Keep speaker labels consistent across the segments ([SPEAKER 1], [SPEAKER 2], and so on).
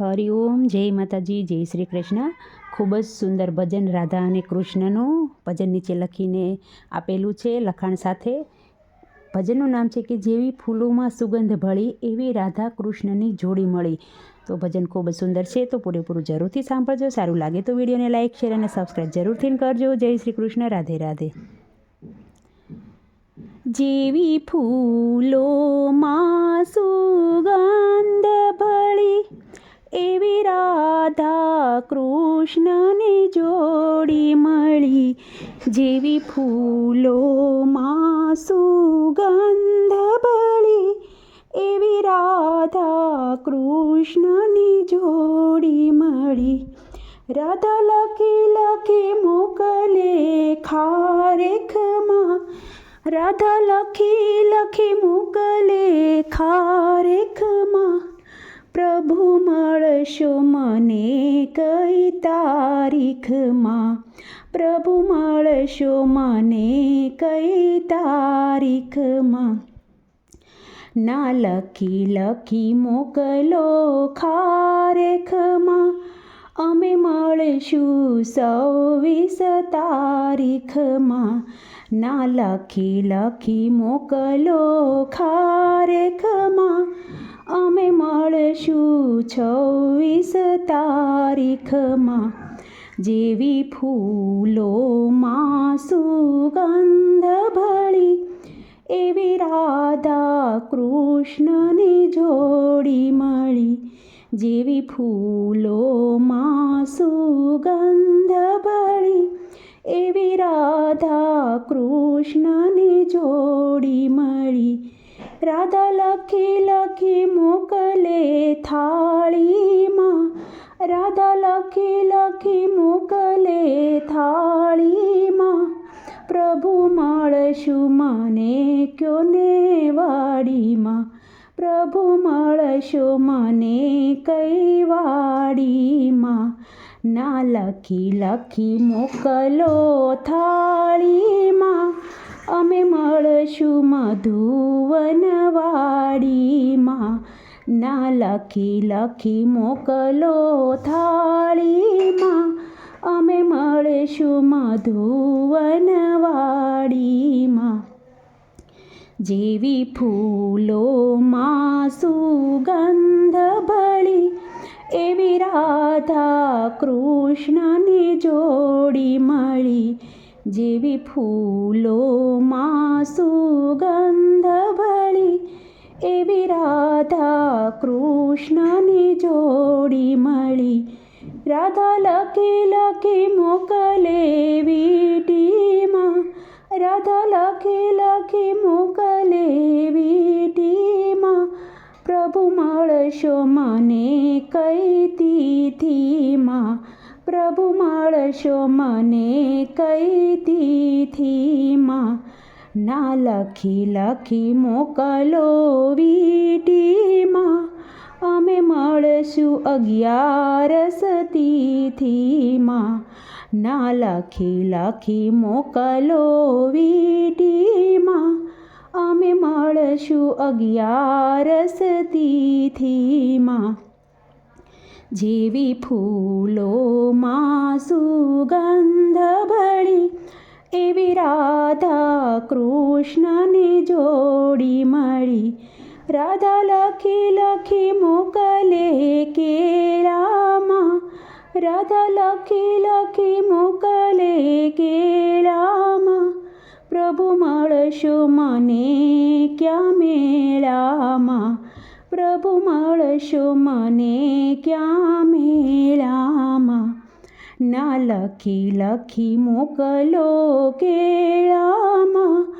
[SPEAKER 1] હરિઓમ જય માતાજી, જય શ્રી કૃષ્ણ. ખૂબ જ સુંદર ભજન રાધા અને કૃષ્ણનું ભજન નીચે લખીને આપેલું છે લખાણ સાથે. ભજનનું નામ છે કે જેવી ફૂલોમાં સુગંધ ભળી, એવી રાધા કૃષ્ણની જોડી મળી. તો ભજન ખૂબ જ સુંદર છે, તો પૂરેપૂરું જરૂરથી સાંભળજો. સારું લાગે તો વિડીયોને લાઇક શેર અને સબસ્ક્રાઈબ જરૂરથી કરજો. જય શ્રી કૃષ્ણ, રાધે રાધે. જેવી ફૂલોમાં સુગંધ કૃષ્ણની જોડી મળી જેવી ફૂલોમાં સુગંધ ભળી એવી રાધા કૃષ્ણની જોડી મળી. રાધા લખી લખી મોકલે ખારેખમાં. રાધા લખી લખી મોકલે ખારેખમાં. પ્રભુ મળશો મને કઈ તારીખમાં પ્રભુ મળશો મને કઈ તારીખમાં ના લખી લખી મોકલો ખારેખમાં અમે મળશું સવીસ તારીખમાં ના લખી લખી મોકલો ખારેખમાં અમે મળશું છવ્વીસ તારીખમાં. જેવી ફૂલોમાં સુગંધ ભળી, એવી રાધા કૃષ્ણની જોડી મળી. જેવી ફૂલોમાં સુગંધ ભળી, એવી રાધા કૃષ્ણની જોડી મળી. રાધા લખી લખી મળશું મને કયો ને વાડીમાં? પ્રભુ મળશો મને કઈ વાડીમાં? ના લખી લખી મોકલો થાળીમાં. અમે મળશું મધુવનવાડીમાં ના લખી લખી મોકલો થાળીમાં. અમે મળશું મધુવનવાડીમાં જેવી ફૂલોમાં સુગંધ ભળી એવી રાધા કૃષ્ણની જોડી મળી જેવી ફૂલોમાં સુગંધ ભળી એવી રાધા કૃષ્ણની જોડી મળી રાધા લખી લખી મોકલે મળશો મને કઈ તિથિમાં પ્રભુ મળશો મને કઈ તિથિમાં ના લખી લખી મોકલો વીટીમાં અમે મળશું અગિયારસ તિથિમાં ના લખી લખી મોકલો વીટીમાં અમે મળશું અગિયારસ તિથિમાં. જેવી ફૂલોમાં સુગંધ ભળી, એવી રાધા કૃષ્ણની જોડી મળી. રાધા લખી લખી મોકલે કેલામાં રાધા લખી લખી મોકલે કેળામાં પ્રભુ મળશો મને ક્યાં મેળામાં? પ્રભુ મળશો મને ક્યાં મેળામાં? ના લખી લખી મોકલો કેળામાં.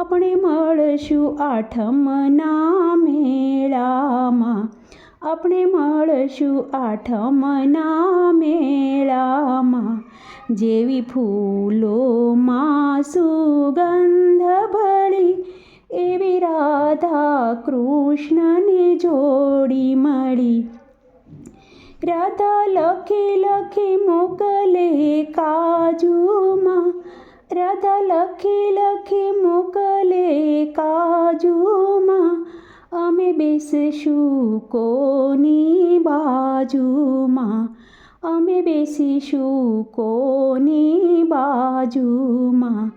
[SPEAKER 1] આપણે મળશું આઠમના મેળામાં. આપણે મળશું આઠમના મેળામાં. જેવી ફૂલોમાં કાજુમાં રાધા લખી લખી મોકલે કાજુમાં અમે બેસશું કોની બાજુમાં અમે બેસીશું કોની બાજુમાં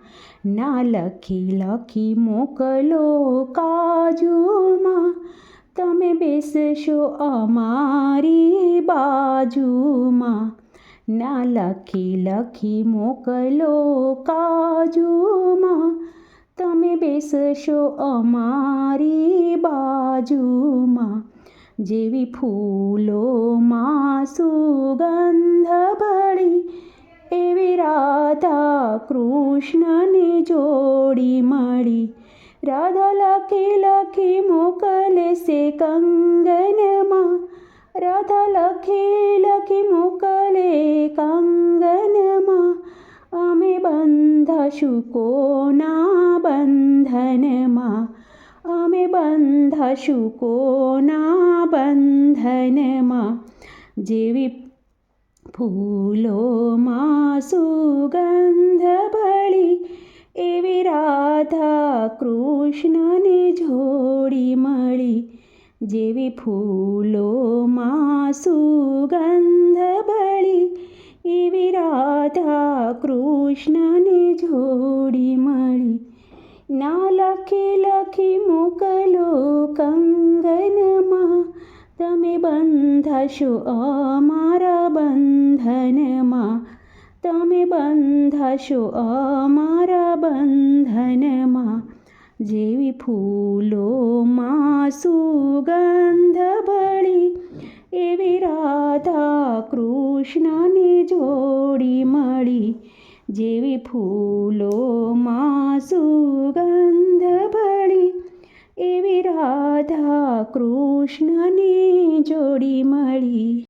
[SPEAKER 1] ના લખી લખી મોકલો કાજુમાં તમે બેસશો અમારી બાજુમાં ના લખી લખી મોકલો કાજુમાં. તમે બેસશો અમારી બાજુમાં. જેવી ફૂલોમાં સુગંધ ભળી, એવી રાધા કૃષ્ણની જોડી મળી. રાધા લખી લખી મોકલશે છે કંગનમાં રાધા લખી લખી મોકલે, કંગનમાં અમે બંધાશું કોના બંધનમાં? અમે બંધાશું કોના બંધનમાં? જેવી ફૂલોમાં સુગંધ ભળી, એવી રાધા કૃષ્ણની જોડી મળી જેવી ફૂલોમાં સુગંધ બળી, એવી રાધા કૃષ્ણને જોડી મળી. ના લખી લખી મોકલો કંગનમાં, તમે બંધાશો અમારા બંધનમાં. તમે બંધાશો અમારા બંધનમાં. જેવી ફૂલોમાં સુગંધ ભળી, એવી રાધા કૃષ્ણની જોડી મળી, જેવી ફૂલોમાં સુગંધ ભળી, એવી રાધા કૃષ્ણની જોડી મળી.